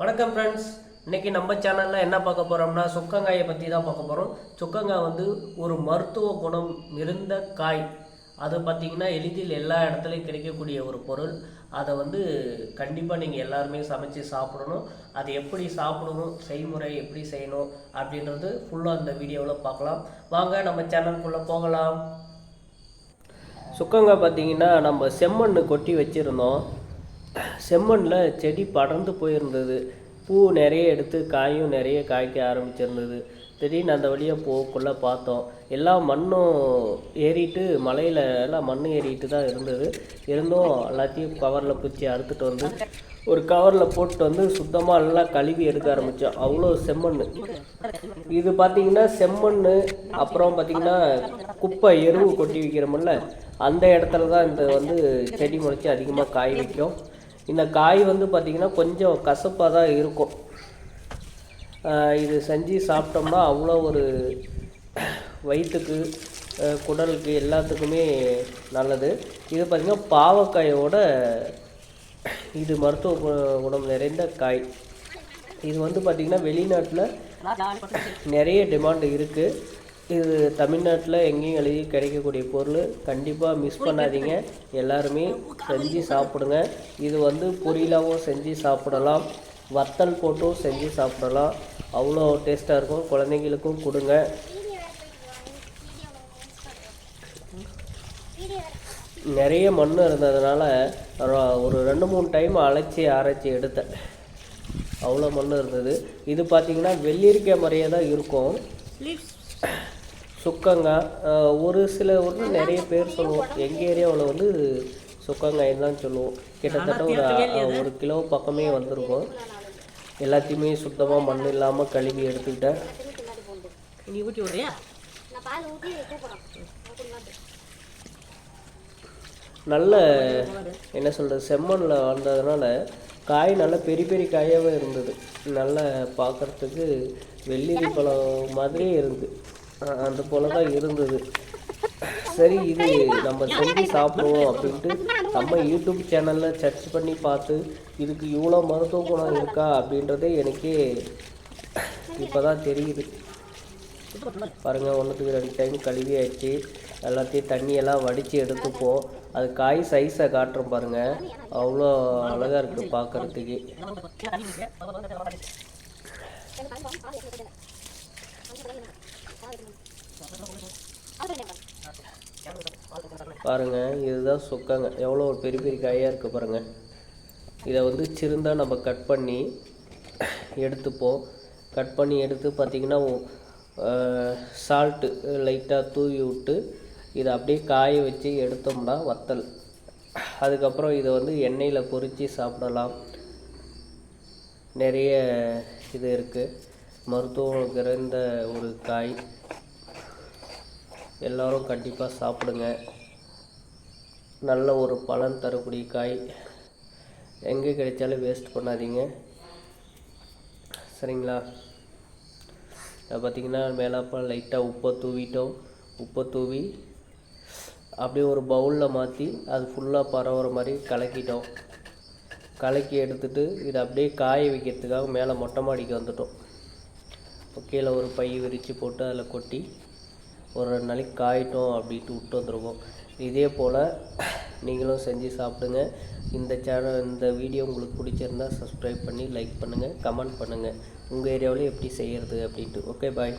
வணக்கம் ஃப்ரெண்ட்ஸ் இன்னைக்கு நம்ம சேனலில் என்ன பார்க்க போகிறோம்னா சுக்கங்காயை பற்றி தான் பார்க்க போகிறோம் சுக்கங்காய் வந்து ஒரு மருத்துவ குணம் மிருந்த காய். அது பார்த்திங்கன்னா எளிதில் எல்லா இடத்துலையும் கிடைக்கக்கூடிய ஒரு பொருள். அதை வந்து கண்டிப்பாக நீங்கள் எல்லாருமே சமைச்சு சாப்பிடணும். அது எப்படி சாப்பிடணும் செய்முறை எப்படி செய்யணும் அப்படின்றது ஃபுல்லாக இந்த வீடியோவில் பார்க்கலாம். வாங்க நம்ம சேனலுக்குள்ளே போகலாம். சுக்கங்காய் பார்த்தீங்கன்னா நம்ம செம்மண் கொட்டி வச்சுருந்தோம். செம்மண்ணில் செடி படர்ந்து போயிருந்தது. பூ நிறைய எடுத்து காயும் நிறைய காய்க்க ஆரம்பிச்சிருந்தது. திடீர்னு அந்த வழியாக போகக்குள்ளே பார்த்தோம். எல்லா மண்ணும் ஏறிட்டு மலையில் எல்லாம் மண் ஏறிட்டு தான் இருந்தது. இருந்தும் எல்லாத்தையும் கவரில் பிடிச்சி அறுத்துட்டு வந்து ஒரு கவரில் போட்டு வந்து சுத்தமாக நல்லா கழுவி எடுக்க ஆரம்பித்தோம் அவ்வளோ செம்மண் இது பார்த்தீங்கன்னா செம்மண் அப்புறம் பார்த்தீங்கன்னா குப்பை எருவு கொட்டி வைக்கிறோம்ல அந்த இடத்துல தான் இந்த வந்து செடி முளைச்சி அதிகமாக காய் வைக்கும். இந்த காய் வந்து பார்த்திங்கன்னா கொஞ்சம் கசப்பாக தான் இருக்கும் இது செஞ்சு சாப்பிட்டோம்னா அவ்வளோ ஒரு வயிற்றுக்கு குடலுக்கு எல்லாத்துக்குமே நல்லது. இது பார்த்திங்கன்னா பாவக்காயோட இது மருத்துவ குணம் நிறைந்த காய். இது வந்து பார்த்திங்கன்னா வெளிநாட்டில் நிறைய டிமாண்ட் இருக்குது இது தமிழ்நாட்டில் எங்கேயும் எழுதி கிடைக்கக்கூடிய பொருள் கண்டிப்பாக மிஸ் பண்ணாதீங்க. எல்லாருமே செஞ்சு சாப்பிடுங்க. இது வந்து பொரியலாகவும் செஞ்சு சாப்பிடலாம். வத்தல் போட்டும் செஞ்சு சாப்பிடலாம். அவ்வளோ டேஸ்ட்டாக இருக்கும். குழந்தைங்களுக்கும் கொடுங்க. நிறைய மண் இருந்ததுனால ரொ- ஒரு ரெண்டு மூணு டைம் அழைச்சி அரைச்சி எடுத்தேன். அவ்வளோ மண் இருந்தது. இது பார்த்தீங்கன்னா வெள்ளரிக்காய் மாதிரியே தான் இருக்கும். சுக்கங்காய் ஒரு சில ஊரில் நிறைய பேர் சொல்லுவோம். எங்கள் ஏரியாவில் வந்து சுக்கங்காய் தான் சொல்லுவோம். கிட்டத்தட்ட ஒரு ஒரு கிலோ பக்கமே வந்திருக்கும். எல்லாத்தையுமே சுத்தமாக மண் இல்லாமல் கழுவி எடுத்துக்கிட்டேன். நீ விடுறியா? நல்ல என்ன சொல்கிறது செம்மண்ணில் வந்ததுனால காய் நல்ல பெரிய பெரிய காயாகவே இருந்தது. நல்லா பார்க்குறதுக்கு வெள்ளரி பழம் மாதிரியே இருந்தது. அந்த போல தான் இருந்தது. சரி இது நம்ம செஞ்சு சாப்பிடுவோம் அப்படின்ட்டு நம்ம யூடியூப் சேனலில் சர்ச் பண்ணி பார்த்து இதுக்கு இவ்வளோ மருத்துவ குணம் இருக்கா அப்படின்றதே எனக்கே இப்போ தான் தெரியுது. பாருங்கள் ஒன்றுத்துக்கு ரெண்டு டைம் கழுவி ஆயிடுச்சு. எல்லாத்தையும் தண்ணியெல்லாம் வடித்து எடுத்துப்போம். அது காய் சைஸை காட்டுறோம் பாருங்கள் அவ்வளோ அழகாக இருக்குது பார்க்குறதுக்கு பாருங்கள் இதுதான் சொக்காங்க. எவ்வளோ ஒரு பெரிய பெரிய காயாக இருக்குது பாருங்கள் இதை வந்து சிறுந்தாக நம்ம கட் பண்ணி எடுத்துப்போம். கட் பண்ணி எடுத்து பார்த்திங்கன்னா சால்ட்டு லைட்டாக தூவி விட்டு இதை அப்படியே காய வச்சு எடுத்தோம்னா வத்தல். அதுக்கப்புறம் இதை வந்து எண்ணெயில் பொரித்து சாப்பிடலாம். நிறைய இது இருக்குது மருத்துவம் நிறைந்த ஒரு காய். எல்லோரும் கண்டிப்பாக சாப்பிடுங்க. நல்ல ஒரு பலன் தரக்கூடிய காய். எங்கே கிடைச்சாலும் வேஸ்ட் பண்ணாதீங்க. சரிங்களா? பார்த்தீங்கன்னா பார்த்திங்கன்னா மேலாப்பா லைட்டாக உப்பை தூவிட்டோம். உப்பை தூவி அப்படியே ஒரு பவுலில் மாற்றி அது ஃபுல்லாக பரவுற மாதிரி கலக்கிட்டோம். கலக்கி எடுத்துட்டு இதை அப்படியே காய வைக்கிறதுக்காக மேலே மொட்டை மாடிக்கு வந்துட்டோம். கீழே ஒரு பை விரித்து போட்டு அதில் கொட்டி ஒரு ரெண்டு நாளைக்கு காயிட்டோம் அப்படின்ட்டு விட்டு வந்துருவோம். இதே போல் நீங்களும் செஞ்சு சாப்பிடுங்க. இந்த சேனல் இந்த வீடியோ உங்களுக்கு பிடிச்சிருந்தா சப்ஸ்கிரைப் பண்ணி லைக் பண்ணுங்கள் கமெண்ட் பண்ணுங்கள் உங்கள் ஏரியாவில் எப்படி செய்கிறது அப்படின்ட்டு. Okay bye